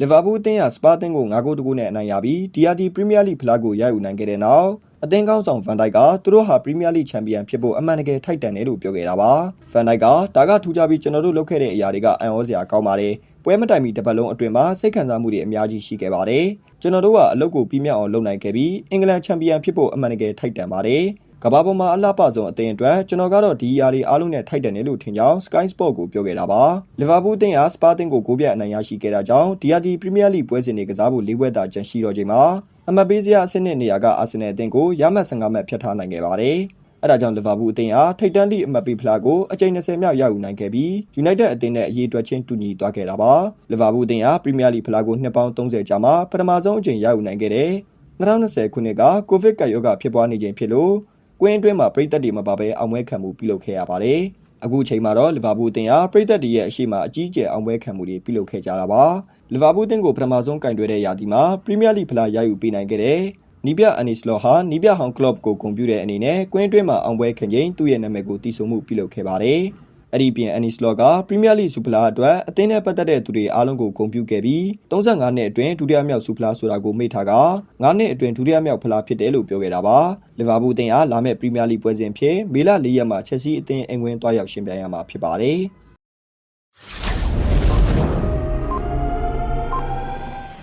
လီဗာပူးအသင်းကစပါးအသင်းကို9ဂိုးတကူနဲ့အနိုင်ရပြီး DRT ပရီးမီးယားလိဖလားကိုရယူနိုင်ခဲ့တဲ့နောက်အသင်းကောင်းဆောင်ဗန်ဒိုက်ကသူတို့ဟာပရီးမီးယားလိချန်ပီယံဖြစ်ဖို့အမှန်တကယ်ထိုက်တန်တယ်လို့ပြောခဲ့တာပါဗန်ဒိုက်ကဒါကထူးခြားပြီးကျွန်တော်တို့လုပ်ခဲ့တဲ့အရာတွေကအံ့ဩစရာကောင်းပါတယ်ပွဲမတိုင်မီတစ်ပတ်လုံးအတွင်းမှာစိတ်ခံစားမှုတွေအများကြီးရှိခဲ့ပါတယ်ကျွန်တော်တို့ကအလုပ်ကိုပြီးမြောက်အောင်လုပ်နိုင်ခဲ့ပြီးအင်္ဂလန်ချန်ပီယံဖြစ်ဖို့အမှန်တကယ်ထိုက်တန်ပါတယ် ကမ္ဘာပေါ်မှာအလှပဆုံးအသင်းအတွက်ကျွန်တော်ကတော့ဒီအရာတွေအားလုံးနဲ့ထိုက်တန်တယ်လို့ထင်ကြောင်း Sky Sport ကိုပြောခဲ့တာပါလီဗာပူးအသင်းအားစပါးအသင်းကိုဂိုးပြတ်အနိုင်ရရှိခဲ့တာကြောင့် DRT ပရီးမီးယားလိပွဲစဉ်တွေကစားဖို့၄ပွဲသာကျန်ရှိတော့ချိန်မှာအမှတ်ပေးစရာအဆင့်နဲ့နေရာကအာဆင်နယ်အသင်းကိုရမှတ်15မှတ်ဖြတ်ထားနိုင်ခဲ့ပါတယ်။အဲဒါကြောင့်လီဗာပူးအသင်းဟာထိပ်တန်းလိအမှတ်ပေးဖလားကိုအကြိမ်20မြောက်ရယူနိုင်ခဲ့ပြီး United အသင်းနဲ့အရေးအတွက်ချင်းတူညီသွားခဲ့တာပါ။လီဗာပူးအသင်းဟာပရီးမီးယားလိဖလားကိုနှစ်ပေါင်း30ကြာမှပထမဆုံးအကြိမ်ရယူနိုင်ခဲ့တဲ့2020ခုနှစ်ကကိုဗစ်ကပ်ရောဂါဖြစ်ပွားနေချိန်ဖြစ်လို့ ကွင်းအတွင်းမှာပြည်သက်တွေမပါဘဲအောင်ပွဲခံမှုပြုလုပ်ခဲ့ရပါတယ်။အခုချိန်မှာတော့လီဗာပူးအသင်းဟာပြည်သက်တွေရဲ့အရှိမအကြီးအကျယ်အောင်ပွဲခံမှုတွေပြုလုပ်ခဲ့ကြတာပါ။လီဗာပူးအသင်းကိုပထမဆုံးကင်တွဲတဲ့ရာသီမှာပရီးမီးယားလိဖလားရယူပေးနိုင်ခဲ့တဲ့နီးပြအန်နီစလော့ဟာနီးပြဟောင်ကလော့ကိုဂုဏ်ပြုတဲ့အနေနဲ့ကွင်းအတွင်းမှာအောင်ပွဲခံချိန်သူ့ရဲ့နာမည်ကိုတည်ဆူမှုပြုလုပ်ခဲ့ပါတယ်။ အဲ့ဒီပြင်အန်နီစလော့ကပရီးမီးယားလိစူပလာအတွက်အသင်းနဲ့ပတ်သက်တဲ့သူတွေအားလုံးကိုဂုဏ်ပြုခဲ့ပြီး35နှစ်အတွင်းဒုတိယမြောက်စူပလာဆိုတာကိုမေ့ထားက9နှစ်အတွင်းဒုတိယမြောက်ဖလားဖြစ်တယ်လို့ပြောခဲ့တာပါ။လီဗာပူးအသင်းဟာလာမယ့်ပရီးမီးယားလိပွဲစဉ်ဖြစ်မေလ၄ရက်မှာချက်စီအသင်းအင်္ဂွင်းတွားရောက်ရှင်ပြိုင်ရမှာဖြစ်ပါတယ်။